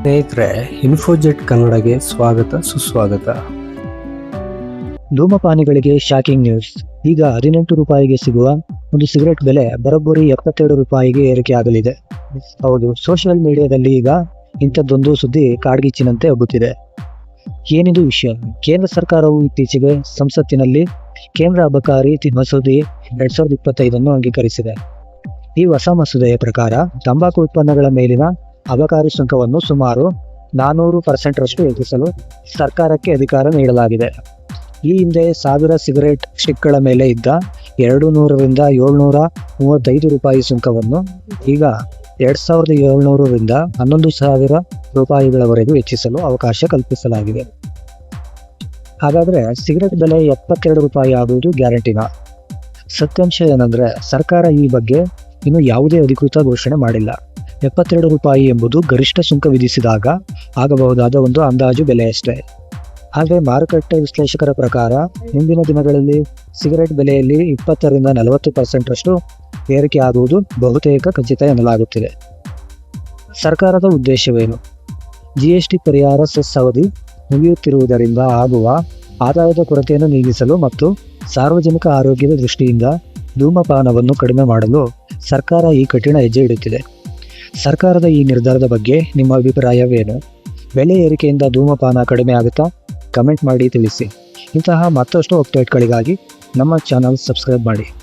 ಸ್ನೇಹಿತರೆ ಇನ್ಫೋಜೆಟ್ ಕನ್ನಡಗೆ ಸ್ವಾಗತ, ಸುಸ್ವಾಗತ. ಧೂಮಪಾನಿಗಳಿಗೆ ಶಾಕಿಂಗ್ ನ್ಯೂಸ್ ಈಗ ಹದಿನೆಂಟು ರೂಪಾಯಿಗೆ ಸಿಗುವ ಒಂದು ಸಿಗರೆಟ್ ಬೆಲೆ ಬರೋಬ್ಬರಿ ಎಪ್ಪತ್ತೆರಡು ರೂಪಾಯಿಗೆ ಏರಿಕೆಯಾಗಲಿದೆ ಹೌದು ಸೋಷಿಯಲ್ ಮೀಡಿಯಾದಲ್ಲಿ ಈಗ ಇಂಥದ್ದೊಂದು ಸುದ್ದಿ ಕಾಡ್ಗಿಚ್ಚಿನಂತೆ ಹೋಗುತ್ತಿದೆ ಏನಿದು ವಿಷಯ? ಕೇಂದ್ರ ಸರ್ಕಾರವು ಇತ್ತೀಚೆಗೆ ಸಂಸತ್ತಿನಲ್ಲಿ ಕೇಂದ್ರ ಅಬಕಾರಿ ಮಸೂದೆ ಎರಡ್ ಸಾವಿರದ ಇಪ್ಪತ್ತೈದನ್ನು ಅಂಗೀಕರಿಸಿದೆ. ಈ ಹೊಸ ಮಸೂದೆಯ ಪ್ರಕಾರ ತಂಬಾಕು ಉತ್ಪನ್ನಗಳ ಮೇಲಿನ ಅಬಕಾರಿ ಸುಂಕವನ್ನು ಸುಮಾರು ನಾನೂರು ಪರ್ಸೆಂಟ್ರಷ್ಟು ಹೆಚ್ಚಿಸಲು ಸರ್ಕಾರಕ್ಕೆ ಅಧಿಕಾರ ನೀಡಲಾಗಿದೆ. ಈ ಹಿಂದೆ ಸಾವಿರ ಸಿಗರೇಟ್ ಸ್ಟಿಕ್ಗಳ ಮೇಲೆ ಇದ್ದ ಎರಡು ನೂರರಿಂದ ಏಳ್ನೂರ ಮೂವತ್ತೈದು ರೂಪಾಯಿ ಸುಂಕವನ್ನು ಈಗ ಎರಡು ಸಾವಿರದ ಏಳ್ನೂರರಿಂದ ಹನ್ನೊಂದು ಸಾವಿರ ರೂಪಾಯಿಗಳವರೆಗೂ ಹೆಚ್ಚಿಸಲು ಅವಕಾಶ ಕಲ್ಪಿಸಲಾಗಿದೆ. ಹಾಗಾದರೆ ಸಿಗರೇಟ್ ಬೆಲೆ ಎಪ್ಪತ್ತೆರಡು ರೂಪಾಯಿ ಆಗುವುದು ಗ್ಯಾರಂಟಿನ? ಸತ್ಯಾಂಶ ಏನಂದರೆ ಸರ್ಕಾರ ಈ ಬಗ್ಗೆ ಇನ್ನು ಯಾವುದೇ ಅಧಿಕೃತ ಘೋಷಣೆ ಮಾಡಿಲ್ಲ. ಎಪ್ಪತ್ತೆರಡು ರೂಪಾಯಿ ಎಂಬುದು ಗರಿಷ್ಠ ಸುಂಕ ವಿಧಿಸಿದಾಗ ಆಗಬಹುದಾದ ಒಂದು ಅಂದಾಜು ಬೆಲೆಯಷ್ಟೇ ಹಾಗೆ ಮಾರುಕಟ್ಟೆ ವಿಶ್ಲೇಷಕರ ಪ್ರಕಾರ, ಮುಂದಿನ ದಿನಗಳಲ್ಲಿ ಸಿಗರೆಟ್ ಬೆಲೆಯಲ್ಲಿ ಇಪ್ಪತ್ತರಿಂದ ನಲವತ್ತು ಪರ್ಸೆಂಟ್ರಷ್ಟು ಏರಿಕೆ ಆಗುವುದು ಬಹುತೇಕ ಖಚಿತ ಎನ್ನಲಾಗುತ್ತಿದೆ. ಸರ್ಕಾರದ ಉದ್ದೇಶವೇನು? ಜಿಎಸ್ಟಿ ಪರಿಹಾರ ಸೆಸ್ ಅವಧಿ ಮುಗಿಯುತ್ತಿರುವುದರಿಂದ ಆಗುವ ಆದಾಯದ ಕೊರತೆಯನ್ನು ನೀಗಿಸಲು ಮತ್ತು ಸಾರ್ವಜನಿಕ ಆರೋಗ್ಯದ ದೃಷ್ಟಿಯಿಂದ ಧೂಮಪಾನವನ್ನು ಕಡಿಮೆ ಮಾಡಲು ಸರ್ಕಾರ ಈ ಕಠಿಣ ಹೆಜ್ಜೆ ಇಡುತ್ತಿದೆ. ಸರ್ಕಾರದ ಈ ನಿರ್ಧಾರದ ಬಗ್ಗೆ ನಿಮ್ಮ ಅಭಿಪ್ರಾಯವೇನು? ಬೆಲೆ ಏರಿಕೆಯಿಂದ ಧೂಮಪಾನ ಕಡಿಮೆ ಆಗುತ್ತಾ? ಕಮೆಂಟ್ ಮಾಡಿ ತಿಳಿಸಿ. ಇಂತಹ ಮತ್ತಷ್ಟು ಅಪ್ಡೇಟ್ಗಳಿಗಾಗಿ ನಮ್ಮ ಚಾನಲ್ ಸಬ್ಸ್ಕ್ರೈಬ್ ಮಾಡಿ.